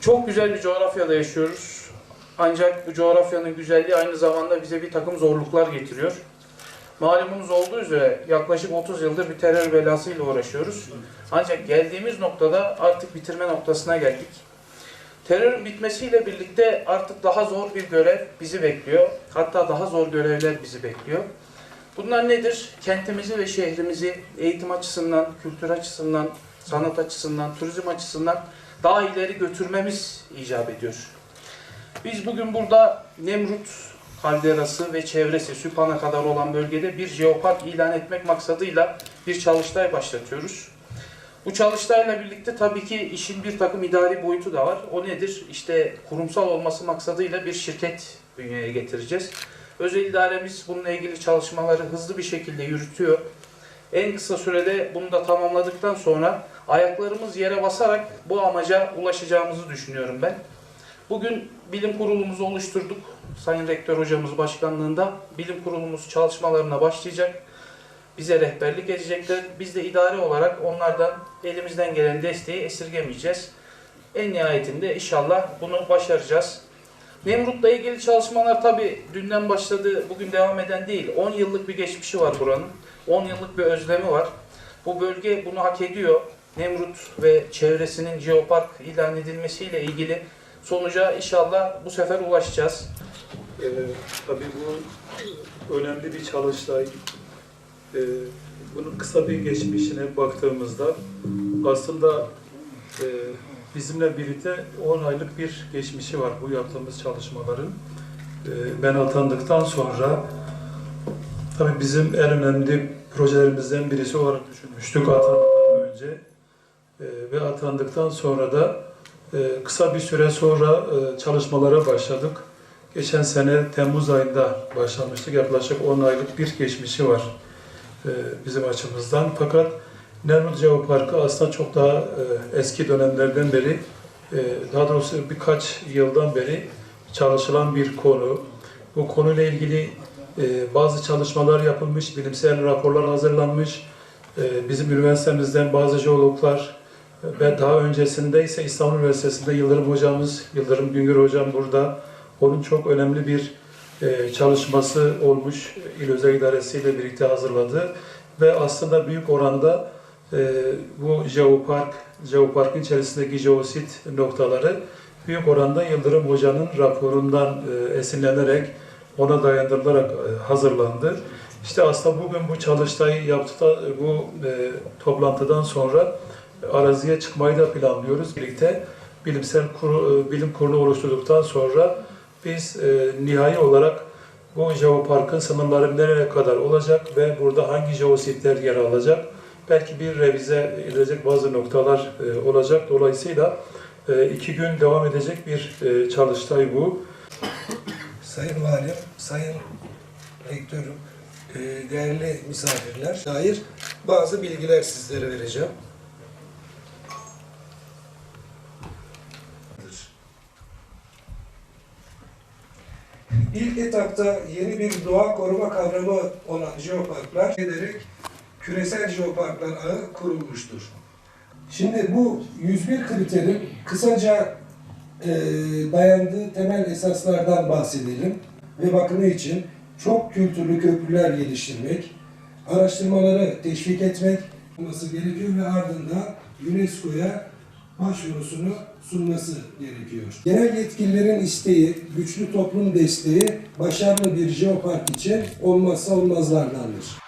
Çok güzel bir coğrafyada yaşıyoruz. Ancak bu coğrafyanın güzelliği aynı zamanda bize bir takım zorluklar getiriyor. Malumunuz olduğu üzere yaklaşık 30 yıldır bir terör belasıyla uğraşıyoruz. Ancak geldiğimiz noktada artık bitirme noktasına geldik. Terörün bitmesiyle birlikte artık daha zor bir görev bizi bekliyor. Hatta daha zor görevler bizi bekliyor. Bunlar nedir? Kentimizi ve şehrimizi eğitim açısından, kültür açısından, sanat açısından, turizm açısından daha ileri götürmemiz icap ediyor. Biz bugün burada Nemrut kalderası ve çevresi Süphan'a kadar olan bölgede bir jeopark ilan etmek maksadıyla bir çalıştay başlatıyoruz. Bu çalıştayla birlikte tabii ki işin bir takım idari boyutu da var. O nedir? İşte kurumsal olması maksadıyla bir şirket bünyeye getireceğiz. Özel idaremiz bununla ilgili çalışmaları hızlı bir şekilde yürütüyor. En kısa sürede bunu da tamamladıktan sonra ayaklarımız yere basarak bu amaca ulaşacağımızı düşünüyorum ben. Bugün bilim kurulumuzu oluşturduk. Sayın Rektör hocamız başkanlığında bilim kurulumuz çalışmalarına başlayacak. Bize rehberlik edecekler. Biz de idare olarak onlardan elimizden gelen desteği esirgemeyeceğiz. En nihayetinde inşallah bunu başaracağız. Nemrut'la ilgili çalışmalar tabi dünden başladı, bugün devam eden değil. 10 yıllık bir geçmişi var buranın. 10 yıllık bir özlemi var. Bu bölge bunu hak ediyor. Nemrut ve çevresinin jeopark ilan edilmesiyle ilgili sonuca inşallah bu sefer ulaşacağız. Ee, tabii bu önemli bir çalıştay. Ee, bunun kısa bir geçmişine baktığımızda aslında e, bizimle birlikte 10 aylık bir geçmişi var bu yaptığımız çalışmaların. Ee, ben atandıktan sonra tabii bizim en önemli projelerimizden birisi olarak düşünmüştük atandıktan önce. Ee, ve atandıktan sonra da e, kısa bir süre sonra e, çalışmalara başladık. Geçen sene Temmuz ayında başlamıştık. Yaklaşık 10 aylık bir geçmişi var e, bizim açımızdan. Fakat Nemrut Jeoparkı aslında çok daha e, eski dönemlerden beri, e, daha doğrusu birkaç yıldan beri çalışılan bir konu. Bu konuyla ilgili bazı çalışmalar yapılmış, bilimsel raporlar hazırlanmış. Bizim üniversitemizden bazı jeologlar ve daha öncesinde ise İstanbul Üniversitesi'nde Yıldırım hocamız, Yıldırım Güngör hocam burada. Onun çok önemli bir e, çalışması olmuş. İl Özel İdaresi ile birlikte hazırladı. Ve aslında büyük oranda e, bu jeopark, jeoparkın içerisindeki jeosit noktaları büyük oranda Yıldırım Hoca'nın raporundan e, esinlenerek ona dayandırılarak e, hazırlandı. İşte aslında bugün bu çalıştayı yaptıktan, bu e, toplantıdan sonra araziye çıkmayı da planlıyoruz. Birlikte bilimsel kuru, bilim kurulu oluşturduktan sonra biz e, nihai olarak bu jeoparkın sınırları nereye kadar olacak ve burada hangi jeositler yer alacak? Belki bir revize edilecek bazı noktalar e, olacak. Dolayısıyla e, iki gün devam edecek bir e, çalıştay bu. Sayın Valim, Sayın Rektörüm, e, değerli misafirler dair bazı bilgiler sizlere vereceğim. İlk etapta yeni bir doğa koruma kavramı olan jeoparklar ederek küresel jeoparklar ağı kurulmuştur. Şimdi bu 101 kriterin kısaca e, dayandığı temel esaslardan bahsedelim ve bakımı için çok kültürlü köprüler geliştirmek, araştırmaları teşvik etmek olması gerekiyor ve ardından UNESCO'ya başvurusunu sunması gerekiyor. Genel yetkililerin isteği, güçlü toplum desteği başarılı bir jeopark için olmazsa olmazlardandır.